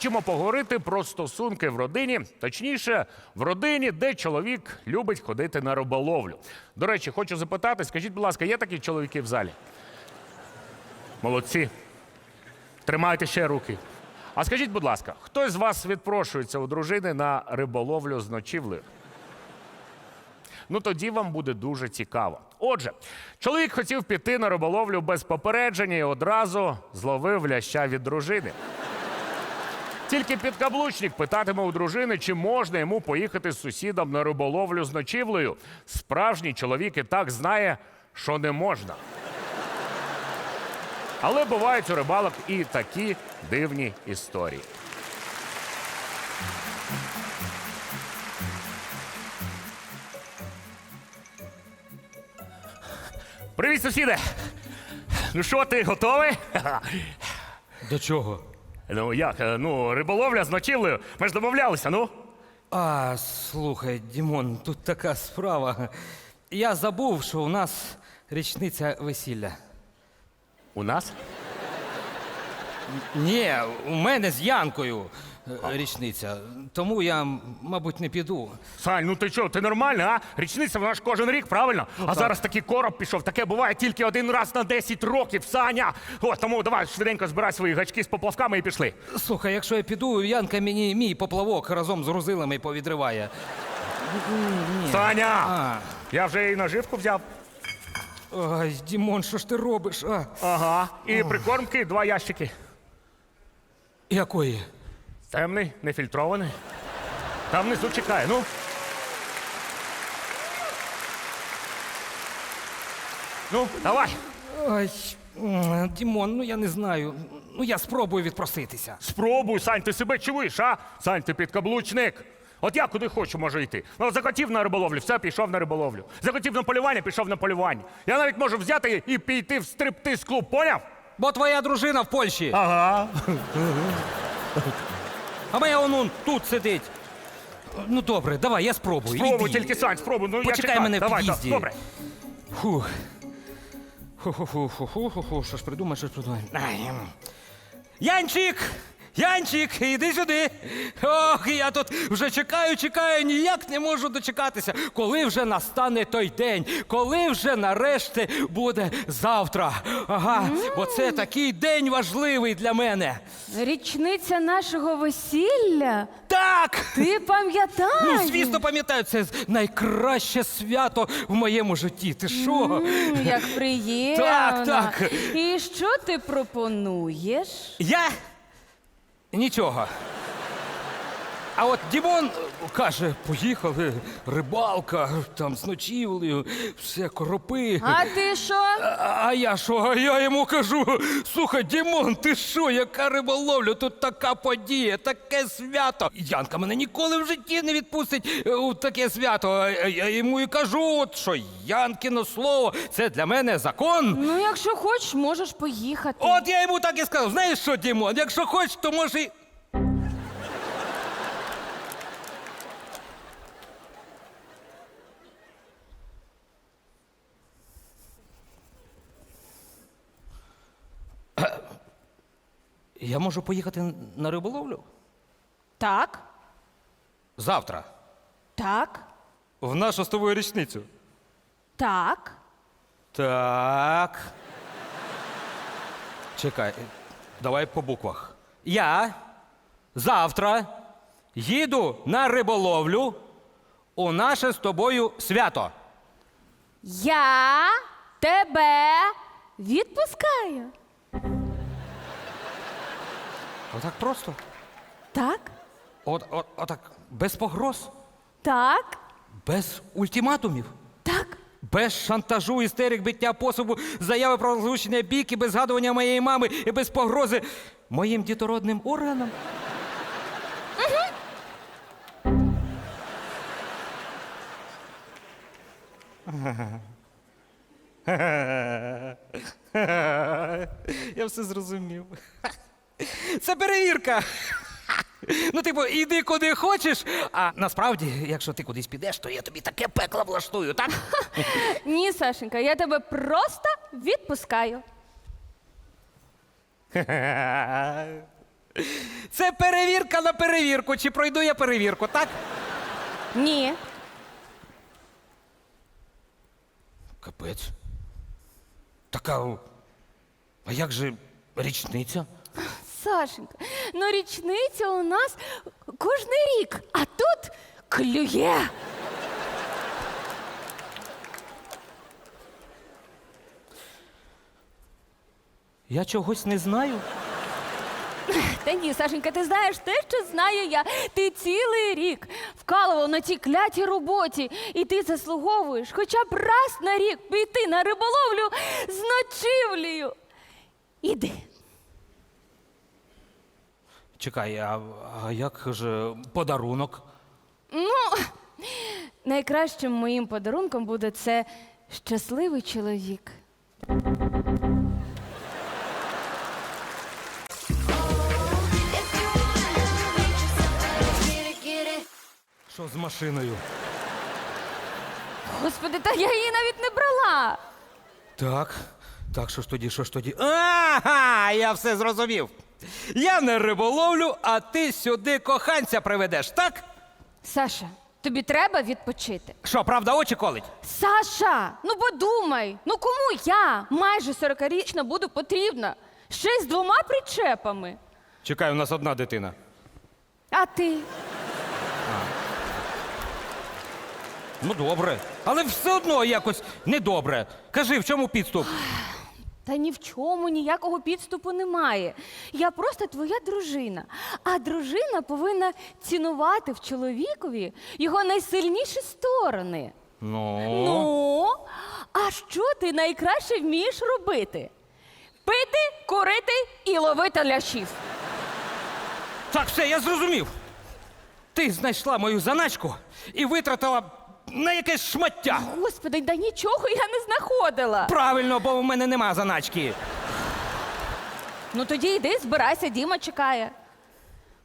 хочемо поговорити про стосунки в родині, точніше, в родині, де чоловік любить ходити на риболовлю. До речі, хочу запитати, скажіть, будь ласка, є такі чоловіки в залі? Молодці. Тримайте ще руки. А скажіть, будь ласка, хто з вас відпрошується у дружини на риболовлю з ночівлею? Ну тоді вам буде дуже цікаво. Отже, чоловік хотів піти на риболовлю без попередження і одразу зловив ляща від дружини. Тільки підкаблучник питатиме у дружини, чи можна йому поїхати з сусідом на риболовлю з ночівлею. Справжній чоловік і так знає, що не можна. Але бувають у рибалок і такі дивні історії. Привіт, сусіде! Ну що, ти готовий? До чого? Ну як? е, Ну, риболовля з ночівлею. Ми ж домовлялися, ну. А, слухай, Дімон, тут така справа. Я забув, що у нас річниця весілля. У нас? Ні, у мене з Янкою е, річниця. Тому я, мабуть, не піду. Сань, ну ти що, ти нормальний, а? Річниця вона ж кожен рік, правильно? а зараз такий короб пішов, таке буває тільки один раз на 10 років, Саня. О, тому давай швиденько збирай свої гачки з поплавками і пішли. Слухай, якщо я піду, Янка мені мій поплавок разом з грузилами повідриває. Саня! А, Я вже і наживку взяв. ой, Дімон, що ж ти робиш? А? Ага. І прикормки два ящики. Якої? Темний, нефільтрований. Там внизу чекає, ну. Ну, давай. Ой, Дімон, ну я не знаю. Ну я спробую відпроситися. Спробуй, Сань, ти себе чуєш, а? Сань, ти підкаблучник. От я куди хочу, можу йти. Ну, захотів на риболовлю, все, пішов на риболовлю. Захотів на полювання, пішов на полювання. Я навіть можу взяти і піти в стриптиз клуб, поняв? Бо твоя дружина в Польщі, Ага. А моя онун тут сидить. Ну добре, давай, я спробую. Спробуй, Іди. тільки Сань, спробуй. Ну, я Почекай чекаю. мене в Давай, під'їзді. Добре. Фух. Ху-ху-ху-ху-ху-ху, що ж придумаєш, що ж придумаєш. Ай, ем. Янчик! Янчик, іди сюди. Ох, я тут вже чекаю, чекаю, ніяк не можу дочекатися. Коли вже настане той день, коли вже нарешті буде завтра. Ага, бо це такий день важливий для мене. Річниця нашого весілля? Так! Ти пам'ятаєш? Ну, звісно, пам'ятаю, це найкраще свято в моєму житті. Ти що? Як приємно. Так, так. І що ти пропонуєш? Я нічого. А от Дімон е, каже, поїхали, рибалка, там з ночівлею, все коропи. А ти що? А, а я що? А я йому кажу: слухай, Дімон, ти що, яка риболовля? Тут така подія, таке свято. Янка мене ніколи в житті не відпустить е, у таке свято. А Я йому і кажу, от, що Янкино слово це для мене закон. Ну, якщо хочеш, можеш поїхати. От я йому так і сказав. Знаєш що, Дімон, якщо хочеш, то може. і- Я можу поїхати на риболовлю? Так, Завтра. так, В нашу з тобою річницю. так. Так. Чекай, давай по буквах. Я завтра їду на риболовлю у наше з тобою свято. Я тебе відпускаю. Отак просто. Так, От, от, отак, без погроз, так, без ультиматумів, так. без шантажу, істерик, биття пособу, заяви про розлучення бійки, без згадування моєї мами і без погрози моїм дітородним органам. Я все зрозумів. Це перевірка. Ну, типу, іди куди хочеш, а насправді, якщо ти кудись підеш, то я тобі таке пекло влаштую, так? Ні, Сашенька, я тебе просто відпускаю. Це перевірка на перевірку. Чи пройду я перевірку, так? Ні. Капець. Така. А як же річниця? Сашенька, ну річниця у нас кожний рік, а тут клює. Я чогось не знаю. Та ні, Сашенька, ти знаєш те, що знаю я. Ти цілий рік вкалував на цій клятій роботі, і ти заслуговуєш хоча б раз на рік піти на риболовлю з ночівлею. Іди. Чекай, а, а як же подарунок? Найкращим моїм подарунком буде це щасливий чоловік. Що з машиною? Господи, та я її навіть не брала. Так, так, що ж тоді, що ж тоді? Ага, я все зрозумів. Я не риболовлю, а ти сюди коханця приведеш, так? Саша, тобі треба відпочити. Що, правда, очі колить? Саша, ну подумай, ну кому я, майже 40-річна, буду потрібна? Ще й з двома причепами. Чекай, у нас одна дитина. А ти? Ну, добре. Але все одно якось недобре. Кажи, в чому підступ? Та ні в чому ніякого підступу немає. Я просто твоя дружина. А дружина повинна цінувати в чоловікові його найсильніші сторони. Ну. Ну, а що ти найкраще вмієш робити? Пити, курити і ловити лящів. Так, все, я зрозумів. Ти знайшла мою заначку і витратила на якесь шмаття. Господи, да нічого я не знаходила. Правильно, бо в мене нема заначки. Ну тоді йди, збирайся, Діма чекає.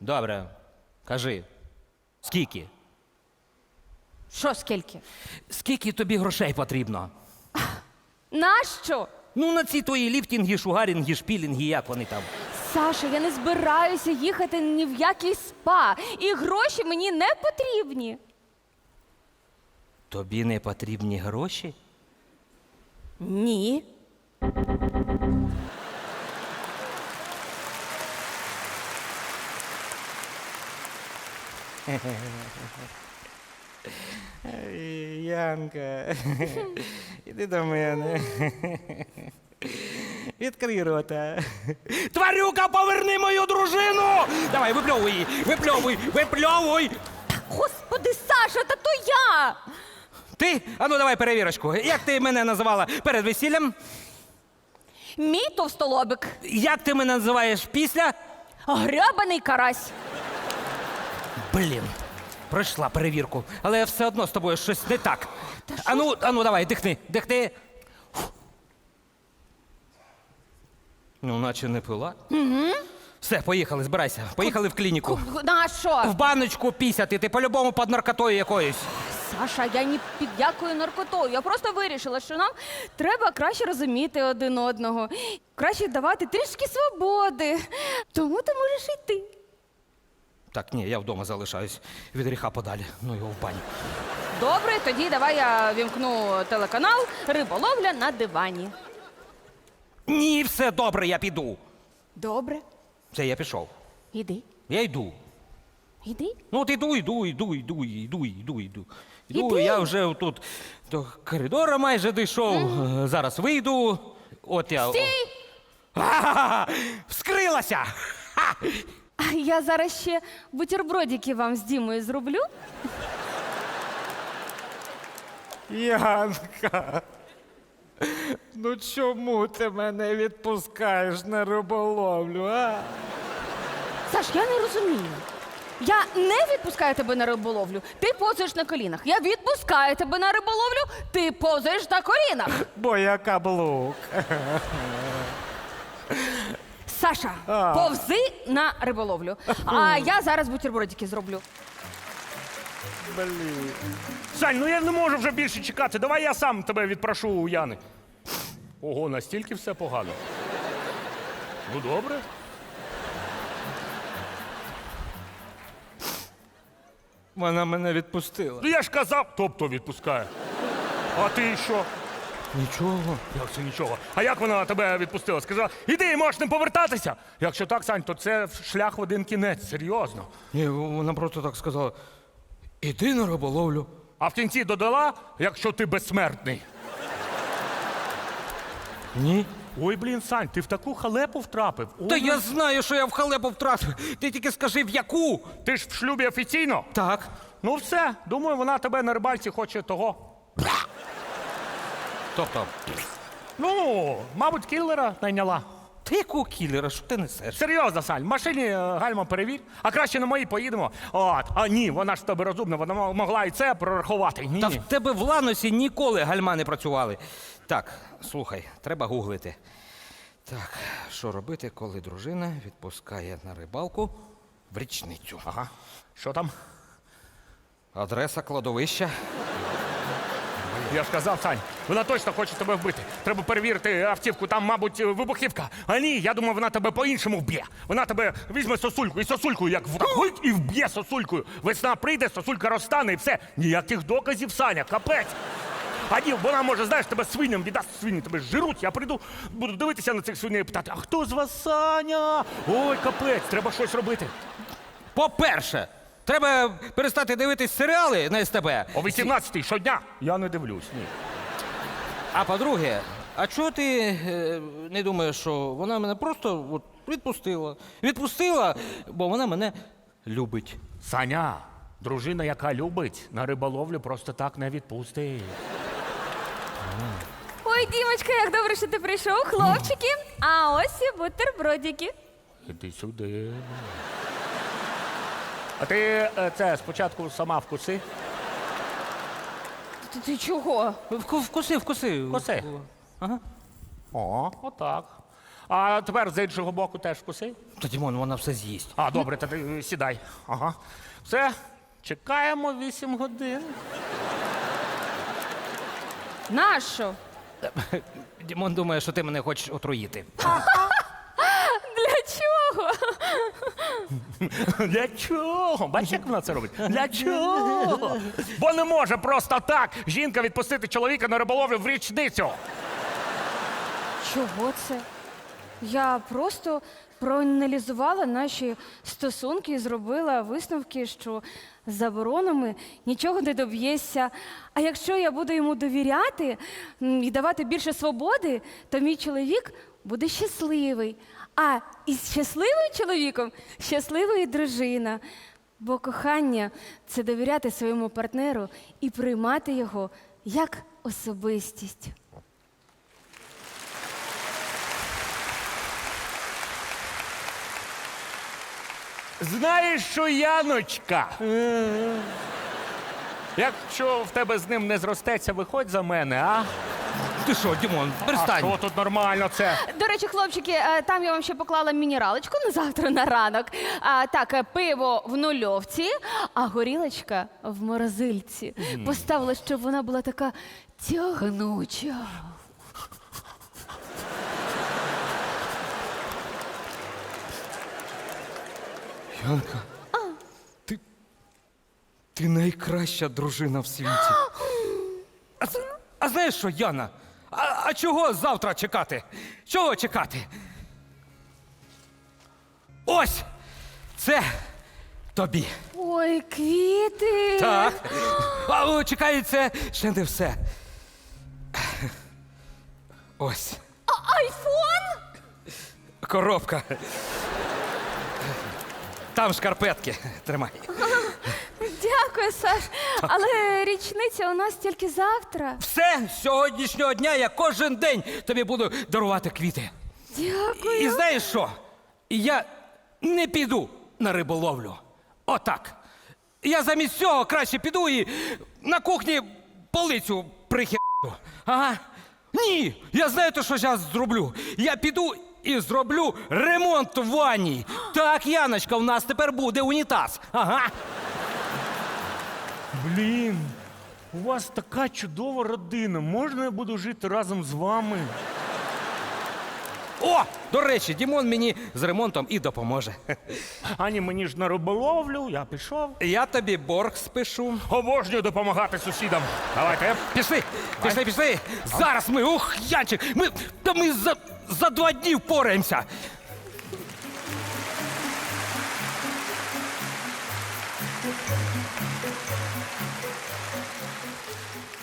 Добре, кажи, скільки? Що скільки? Скільки тобі грошей потрібно? Нащо? Ну, на ці твої ліфтінги, шугарінги, шпілінги, як вони там. Саша, я не збираюся їхати ні в який спа, і гроші мені не потрібні. Тобі не потрібні гроші? Ні. Янка, іди до мене. Відкрий рота. Тварюка, поверни мою дружину! Давай, випльовуй її, випльовуй, випльовуй! Господи, Саша, та то я. Ти? Ану, давай перевірочку. Як ти мене називала перед весіллям? Мій товстолобик. Як ти мене називаєш після? Гребаний карась. Блін. Пройшла перевірку, але все одно з тобою щось не так. Ану, ану, давай, дихни, дихни. Ну, наче не пила. Угу. Все, поїхали, збирайся. Поїхали в клініку. На що? В баночку пісяти, ти по-любому під наркотою якоюсь. Саша, я ні під якою наркотою. Я просто вирішила, що нам треба краще розуміти один одного, краще давати трішки свободи. Тому ти можеш йти. Так, ні, я вдома залишаюсь. Від гріха подалі. Ну його в баню. Добре, тоді давай я вімкну телеканал Риболовля на дивані. Ні, все добре, я піду. Добре, Все, я пішов. іди, Я йду. іди. Ну от іду, йду, йду, йду, йду, йду, йду. Йду, Іди. я вже тут до коридора майже дійшов. Е, Зараз вийду. От я. Стій! Вскрилася! Ха! А я зараз ще бутербродики вам з Дімою зроблю. Янка, ну чому ти мене відпускаєш на риболовлю, а? Саш, я не розумію. Я не відпускаю тебе на риболовлю, ти повзаєш на колінах. Я відпускаю тебе на риболовлю, ти повзаєш на колінах. Бо я каблук. Саша, повзи на риболовлю. А я зараз бутербродики зроблю. Блін. Сань, ну я не можу вже більше чекати. Давай я сам тебе відпрошу у Яни. Ого, настільки все погано. Ну добре. Вона мене відпустила. Ну я ж казав, тобто відпускає. А ти що? Нічого. Як це нічого? А як вона тебе відпустила? Сказала, іди, можеш не повертатися. Якщо так, Сань, то це шлях в один кінець, серйозно. Ні, вона просто так сказала: іди на риболовлю. А в кінці додала, якщо ти безсмертний. Ні. Ой, блін, Сань, ти в таку халепу втрапив. Ой, Та я знаю, що я в халепу втратив. Ти тільки скажи, в яку? Ти ж в шлюбі офіційно? Так. Ну все, думаю, вона тебе на рибальці хоче того. Тобто, Ну, мабуть, кіллера найняла. Ти якого кілера, що ти несеш? Серйозно, Саль, в машині е, гальма перевір, а краще на моїй поїдемо. От, а ні, вона ж в тебе розумна, вона мо- могла і це прорахувати. Ні. Та в тебе в ланосі ніколи гальма не працювали. Так, слухай, треба гуглити. Так, що робити, коли дружина відпускає на рибалку в річницю? Ага. Що там? Адреса кладовища. Я ж казав, Сань, вона точно хоче тебе вбити. Треба перевірити автівку, там, мабуть, вибухівка. А ні, я думаю, вона тебе по-іншому вб'є. Вона тебе візьме сосульку і сосулькою, як врахують, і вб'є сосулькою. Весна прийде, сосулька розтане і все. Ніяких доказів, Саня, капець. А ні, вона може, знаєш, тебе свиням віддасть свині, тебе жируть. Я прийду, буду дивитися на цих свиней і питати, а хто з вас Саня? Ой, капець, треба щось робити. По-перше, треба перестати дивитись серіали на СТБ. О 18-й щодня. Я не дивлюсь. Ні. А по-друге, а чого ти е, не думаєш, що вона мене просто от, відпустила? Відпустила, бо вона мене любить. Саня, дружина, яка любить, на риболовлю просто так не відпустить. Ой, Дімочка, як добре, що ти прийшов, хлопчики. А ось і бутербродики. Іди сюди. А ти е, це спочатку сама вкуси. Ти, ти чого? Вку- Вкуси, вкуси. Вкуси. Ага. О, отак. А тепер з іншого боку теж вкуси. Та Дімон, вона все з'їсть. А, добре, тоді е, сідай. Ага. Все, чекаємо 8 годин. Нащо? Дімон думає, що ти мене хочеш отруїти. Для чого? Для чого? Бачиш, як вона це робить? Для чого? Бо не може просто так жінка відпустити чоловіка на риболовлю в річницю. Чого це? Я просто проаналізувала наші стосунки і зробила висновки, що з заборонами нічого не доб'єшся. А якщо я буду йому довіряти м, і давати більше свободи, то мій чоловік буде щасливий. А із щасливим чоловіком щаслива і дружина. Бо кохання це довіряти своєму партнеру і приймати його як особистість. Знаєш що, Яночка? Якщо в тебе з ним не зростеться, виходь за мене, а? Ти що, Дімон, А що тут нормально це? До речі, хлопчики, е, там я вам ще поклала мінералочку на завтра на ранок. А, так, е, пиво в нульовці, а горілочка в морозильці. Поставила, щоб вона була така тягнуча. Янка. Ти. Ти найкраща дружина в світі. А, з- а знаєш що, Яна? А, а чого завтра чекати? Чого чекати? Ось! Це тобі. Ой, квіти. Так. А о, чекай, це ще не все. Ось. А, айфон? Коробка. Там шкарпетки. Тримай. Дякую, Саш. Але річниця у нас тільки завтра. Все, з сьогоднішнього дня я кожен день тобі буду дарувати квіти. Дякую. І знаєш що? Я не піду на риболовлю. Отак. Я замість цього краще піду і на кухні полицю прихерю. Ага. Ні, я знаю, то, що зараз зроблю. Я піду і зроблю ремонт в ванні. Так, Яночка, у нас тепер буде унітаз. Ага. Блін, у вас така чудова родина. Можна я буду жити разом з вами? О, до речі, Дімон мені з ремонтом і допоможе. Ані мені ж на риболовлю, я пішов. Я тобі борг спишу. Обожнюю допомагати сусідам. Давайте. Пішли, пішли, пішли. Зараз ми, ух, Янчик, ми, та ми за, за два дні впораємося.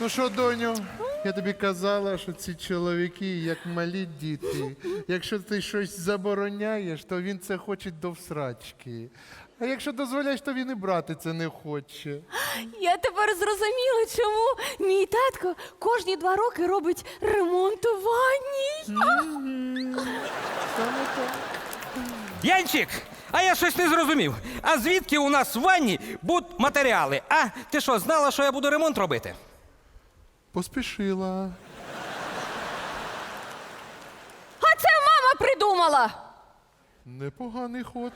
Ну що, доню, я тобі казала, що ці чоловіки як малі діти. Якщо ти щось забороняєш, то він це хоче до всрачки. А якщо дозволяєш, то він і брати це не хоче. Я тепер зрозуміла, чому мій татко кожні два роки робить ремонт у ванні. Саме так. Янчик, а я щось не зрозумів. А звідки у нас в ванні будуть матеріали? А ти що, знала, що я буду ремонт робити? Поспішила. А це мама придумала. Непоганий ход.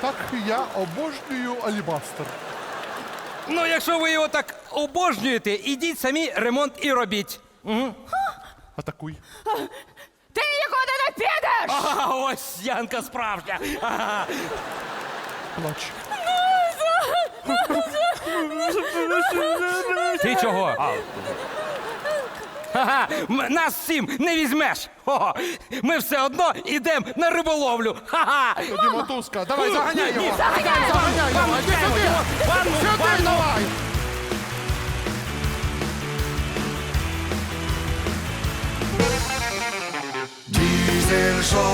Так я обожнюю алібастер. Ну, якщо ви його так обожнюєте, ідіть самі ремонт і робіть. Атакуй. Ти нікуди не підеш! А ось Янка справжня. Ага. Плач. Ти чого? Ага, нас всім не візьмеш. Хо-хо. Ми все одно йдемо на риболовлю. Ха-ха. Тоді мотузка. Давай, заганяй його. Заганяй, заганяй його. Іди сюди. Ванну, Сюди ванну. давай. Дізель шоу.